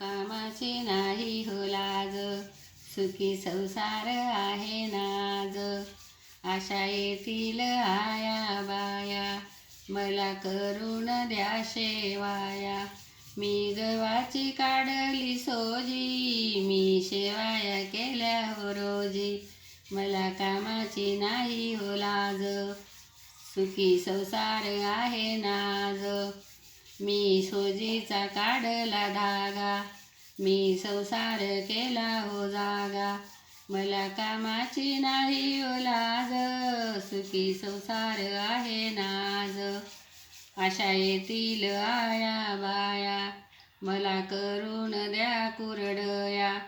कामाची नाही हो लाज. सुखी संसार आहे नाज. आशा येतील आया बाया. मला करून द्या शेवाया. मी गव्हाची काढली सोजी. मी शेवाया केल्या हो रोजी. मला कामाची नाही हो लाज. सुखी संसार आहे नाज. मी सोजीचा काढला धागा. मी संसार केला हो जागा. मला कामाची नाही हो सुखी संसार आहे नाज. आशा येतील आया बाया. मला करून द्या कुरडया.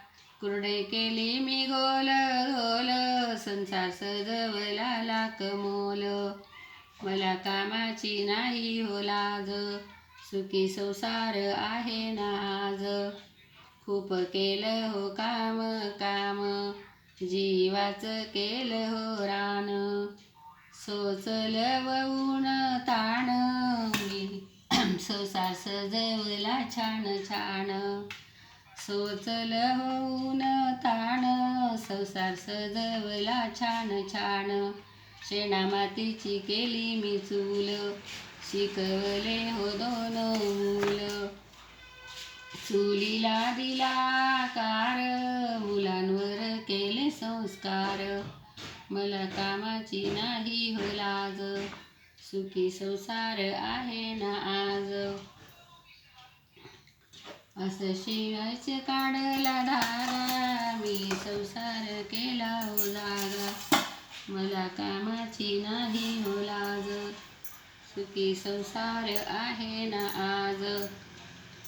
कुरडे केली मी गोल गोल. संसार सजवला लाक मोल. मला कामाची नाही हो लाज. सुखी संसार आहे नाज खूप केलं हो काम काम. जीवाचं केलं हो रान. सोचल वऊन ताण. संसार सजवला छान छान. सोचल होऊन ताण. संसार सजवला छान छान. शेणा मातीची केली मी चूल. शिकवले हो दोन मूल. चुलीला दिला कार मुलांवर केले संस्कार. मला कामाची नाही हो लाज सुखी संसार आहे ना आज. असं शिवायचं काढला धागा मी संसार केला हो जागा. मला कामाची नाही होला सुखी संसार आहे ना आज.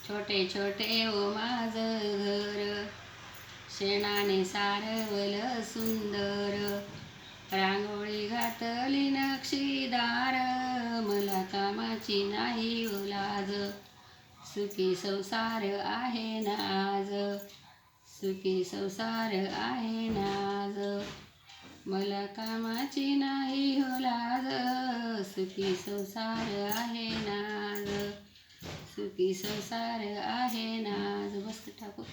छोटे छोटे ओ माझं घर. शेणाने सारवलं सुंदर. रांगोळी घातली नक्षीदार. मला कामाची नाही हो ओलाज सुखी संसार आहे ना आज. सुखी संसार आहे ना आज. मला कामाची नाही सुखी संसार आहे नाद. सुखी संसार आहे नाद. बस ठाकूर.